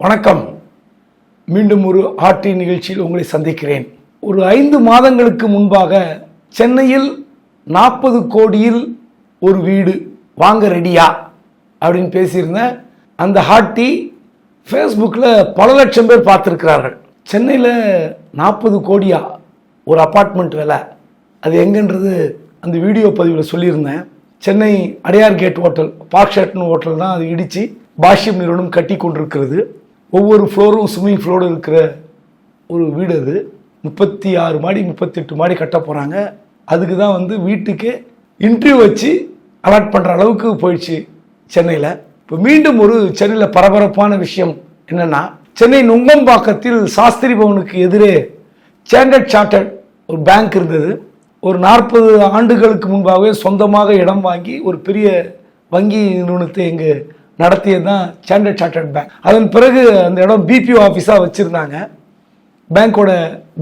வணக்கம். மீண்டும் ஒரு ஆட்டி நிகழ்ச்சியில் உங்களை சந்திக்கிறேன். ஒரு ஐந்து மாதங்களுக்கு முன்பாக சென்னையில் நாற்பது கோடியில் ஒரு வீடு வாங்க ரெடியா அப்படின்னு பேசியிருந்தேன். அந்த ஹாட்டி ஃபேஸ்புக்கில் பல லட்சம் பேர் பார்த்துருக்கிறார்கள். சென்னையில் நாற்பது கோடியா? ஒரு அப்பார்ட்மெண்ட் விலை. அது எங்கன்றது அந்த வீடியோ பதிவில் சொல்லியிருந்தேன். Chennai Adyar gate hotel park ஷர்ட்னு hotel தான் அது இடித்து பாஷ்யம் நிறுவனம் கட்டி கொண்டிருக்கிறது. ஒவ்வொரு ஃப்ளோரும் ஸ்விம்மிங் ஃப்ளோரும் இருக்கிற ஒரு வீடு அது. முப்பத்தி ஆறு மாடி முப்பத்தெட்டு மாடி கட்ட போகிறாங்க அதுக்கு தான் வந்து வீட்டுக்கு இன்டர்வியூ வச்சு அலாட் பண்ணுற அளவுக்கு போயிடுச்சு சென்னையில். இப்போ மீண்டும் ஒரு சென்னையில் பரபரப்பான விஷயம் என்னென்னா சென்னை நுங்கம்பாக்கத்தில் சாஸ்திரி பவனுக்கு எதிரே ஸ்டாண்டர்ட் சார்ட்டர்ட் ஒரு பேங்க் இருந்தது. ஒரு நாற்பது ஆண்டுகளுக்கு முன்பாகவே சொந்தமாக இடம் வாங்கி ஒரு பெரிய வங்கி நிறுவனத்தை இங்கே நடத்தியது தான் ஸ்டாண்டர்ட் சார்ட்டர்ட் பேங்க் அதன் பிறகு அந்த இடம் பிபிஓ ஆஃபீஸாக வச்சுருந்தாங்க. பேங்க்கோட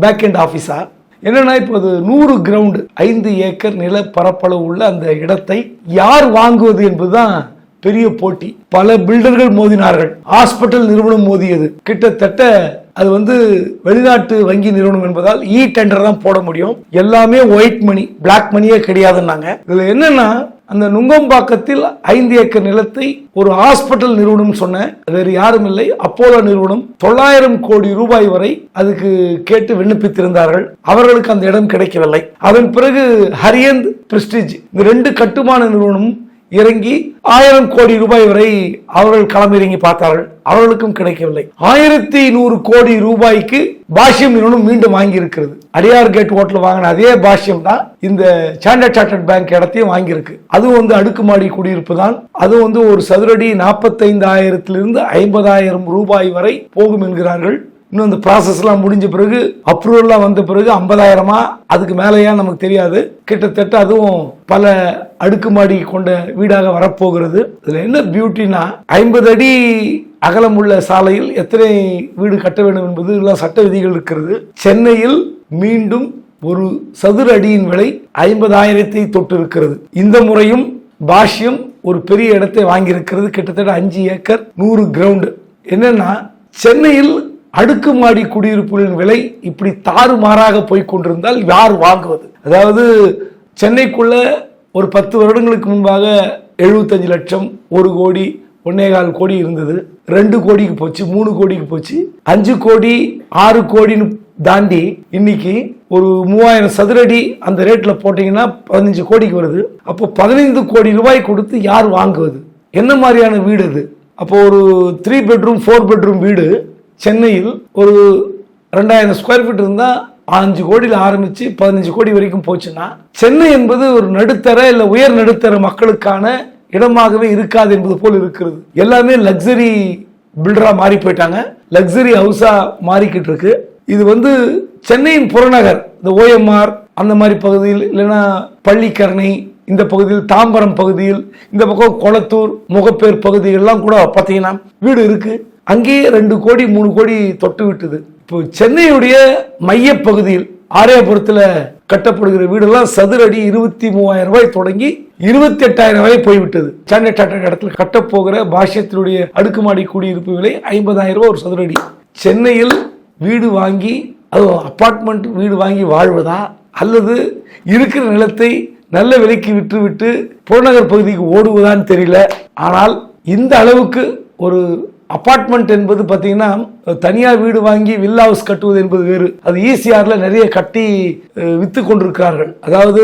பேக் எண்ட் ஆஃபீஸா என்னன்னா இப்போ அது நூறு கிரவுண்டு ஐந்து ஏக்கர் நில பரப்பளவு உள்ள அந்த இடத்தை யார் வாங்குவது என்பதுதான் பெரிய போட்டி. பல பில்டர்கள் மோதினார்கள். ஹாஸ்பிட்டல் நிறுவனம் மோதியது. கிட்டத்தட்ட அது வந்து வெளிநாட்டு வங்கி நிறுவனம் என்பதால் இ டெண்டர் தான் போட முடியும். எல்லாமே ஒயிட் மணி பிளாக் மணியே கிடையாதுன்னாங்க. இதுல என்னன்னா அந்த நுங்கம்பாக்கத்தில் ஐந்து ஏக்கர் நிலத்தை ஒரு ஹாஸ்பிட்டல் நிறுவனம் சொன்ன வேறு யாரும் இல்லை. அப்போலோ நிறுவனம் தொள்ளாயிரம் கோடி ரூபாய் வரை அதுக்கு கேட்டு விண்ணப்பித்திருந்தார்கள். அவர்களுக்கு அந்த இடம் கிடைக்கவில்லை. அதன் பிறகு ஹரியந்த் பிரஸ்டிஜ் இந்த ரெண்டு கட்டுமான நிறுவனமும் இறங்கி ஆயிரம் கோடி ரூபாய் வரை அவர்கள் களமிறங்கி பார்த்தார்கள். அவர்களுக்கும் கிடைக்கவில்லை. ஆயிரத்தி நூறு கோடி ரூபாய்க்கு பாஷ்யம் நிறுவனம் மீண்டும் வாங்கி இருக்கிறது அடியார் கேட் ஹோட்டல் வாங்கின அதே பாஷ்யம் தான் இந்த ஸ்டாண்டர்ட் சார்ட்டர்ட் பேங்க் இடத்தையும் வாங்கியிருக்கு. அதுவும் வந்து அடுக்குமாடி குடியிருப்பு தான். அதுவும் வந்து ஒரு சதுரடி நாற்பத்தைந்து ஆயிரத்திலிருந்து ஐம்பதாயிரம் ரூபாய் வரை போகும் என்கிறார்கள். இன்னும் அந்த ப்ராசஸ்லாம் முடிஞ்ச பிறகு அப்ரூவல்லாம் வந்த பிறகு ஐம்பதாயிரமா? அதுக்கு மேலேயா நமக்கு தெரியாது. கிட்டத்தட்ட அதுவும் பல அடுக்குமாடி கொண்ட வீடாக வரப்போகிறது. இதுல என்ன பியூட்டினா ஐம்பது அடி அகலமுள்ள சாலையில் எத்தனை வீடு கட்ட வேண்டும் என்பது எல்லாம் சட்ட விதிகள் இருக்கிறது. சென்னையில் மீண்டும் ஒரு சதுர அடியின் விலை ஐம்பதாயிரத்தை தொட்டு இருக்கிறது. இந்த முறையும் பாஷ்யம் ஒரு பெரிய இடத்தை வாங்கியிருக்கிறது. கிட்டத்தட்ட அஞ்சு ஏக்கர் நூறு கிரவுண்டு என்னன்னா சென்னையில் அடுக்குமாடி குடியிருப்புகளின் விலை இப்படி தாறுமாறாக போய் கொண்டிருந்தால் யார் வாங்குவது? அதாவது சென்னைக்குள்ள ஒரு பத்து வருடங்களுக்கு முன்பாக எழுபத்தஞ்சு லட்சம் ஒரு கோடி ஒன்னேகால் கோடி இருந்தது. ரெண்டு கோடிக்கு போச்சு மூணு கோடிக்கு போச்சு. அஞ்சு கோடி ஆறு கோடின்னு தாண்டி இன்னைக்கு ஒரு மூவாயிரம் சதுரடி அந்த ரேட்ல போட்டீங்கன்னா பதினஞ்சு கோடிக்கு வருது. அப்போ பதினைந்து கோடி ரூபாய் கொடுத்து யார் வாங்குவது? என்ன மாதிரியான வீடு அது அப்போ ஒரு த்ரீ பெட்ரூம் ஃபோர் பெட்ரூம் வீடு சென்னையில் ஒரு ரெண்டாயிரம் ஸ்கொயர் ஃபீட் இருந்தால் அஞ்சு கோடியில் ஆரம்பித்து பதினஞ்சு கோடி வரைக்கும் போச்சுன்னா சென்னை என்பது ஒரு நடுத்தர இல்லை உயர் நடுத்தர மக்களுக்கான இடமாகவே இருக்காது என்பது போல் இருக்கிறது. எல்லாமே லக்ஸரி பில்டராக மாறி போயிட்டாங்க. லக்ஸரி ஹவுஸாக மாறிக்கிட்டு இருக்கு. இது வந்து சென்னையின் புறநகர் இந்த ஓஎம்ஆர் அந்த மாதிரி பகுதியில் இல்லைன்னா பள்ளிக்கரணை இந்த பகுதியில் தாம்பரம் பகுதியில் இந்த பக்கம் கொளத்தூர் முகப்பேர் பகுதிகள்லாம் கூட பார்த்தீங்கன்னா வீடு இருக்குது அங்கேயே ரெண்டு கோடி மூணு கோடி தொட்டு விட்டது. இப்போ சென்னையுடைய மையப்பகுதியில் ஆரியாபுரத்தில் ஆரியபுரத்தில் கட்டப்படுகிற வீடெல்லாம் சதுரடி இருபத்தி மூவாயிரம் ரூபாய் தொடங்கி இருபத்தி எட்டாயிரம் ரூபாய் போய்விட்டது. சென்னை டாட்டா இடத்துல கட்டப்போகிற பாஷ்யத்தினுடைய அடுக்குமாடி குடியிருப்பு விலை ஐம்பதாயிரம் ரூபாய் ஒரு சதுரடி. சென்னையில் வீடு வாங்கி அது அப்பார்ட்மெண்ட் வீடு வாங்கி வாழ்வதா? அல்லது இருக்கிற நிலத்தை நல்ல விலைக்கு விற்றுவிட்டு புறநகர் பகுதிக்கு ஓடுவதான்னு தெரியல. ஆனால் இந்த அளவுக்கு ஒரு அப்பார்ட்மெண்ட் என்பது பார்த்தீங்கன்னா தனியாக வீடு வாங்கி வில்லா ஹவுஸ் கட்டுவது என்பது வேறு. அது ஈசிஆரில் நிறைய கட்டி விற்று கொண்டிருக்கிறார்கள். அதாவது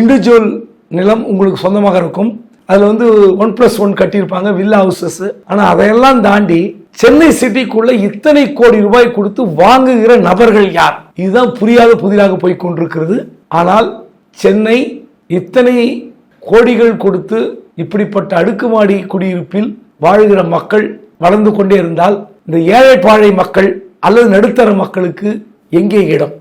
இண்டிவிஜுவல் நிலம் உங்களுக்கு சொந்தமாக இருக்கும். அதில் வந்து ஒன் ப்ளஸ் ஒன் கட்டியிருப்பாங்க வில்லா ஹவுசஸ் ஆனால் அதையெல்லாம் தாண்டி சென்னை சிட்டிக்குள்ள இத்தனை கோடி ரூபாய் கொடுத்து வாங்குகிற நபர்கள் யார்? இதுதான் புரியாத புதிராக போய் கொண்டிருக்கிறது. ஆனால் சென்னை இத்தனை கோடிகள் கொடுத்து இப்படிப்பட்ட அடுக்குமாடி குடியிருப்பில் வாழ்கிற மக்கள் வளர்ந்து கொண்டே இருந்தால் இந்த ஏழை பாழை மக்கள் அல்லது நடுத்தர மக்களுக்கு எங்கே இடம்?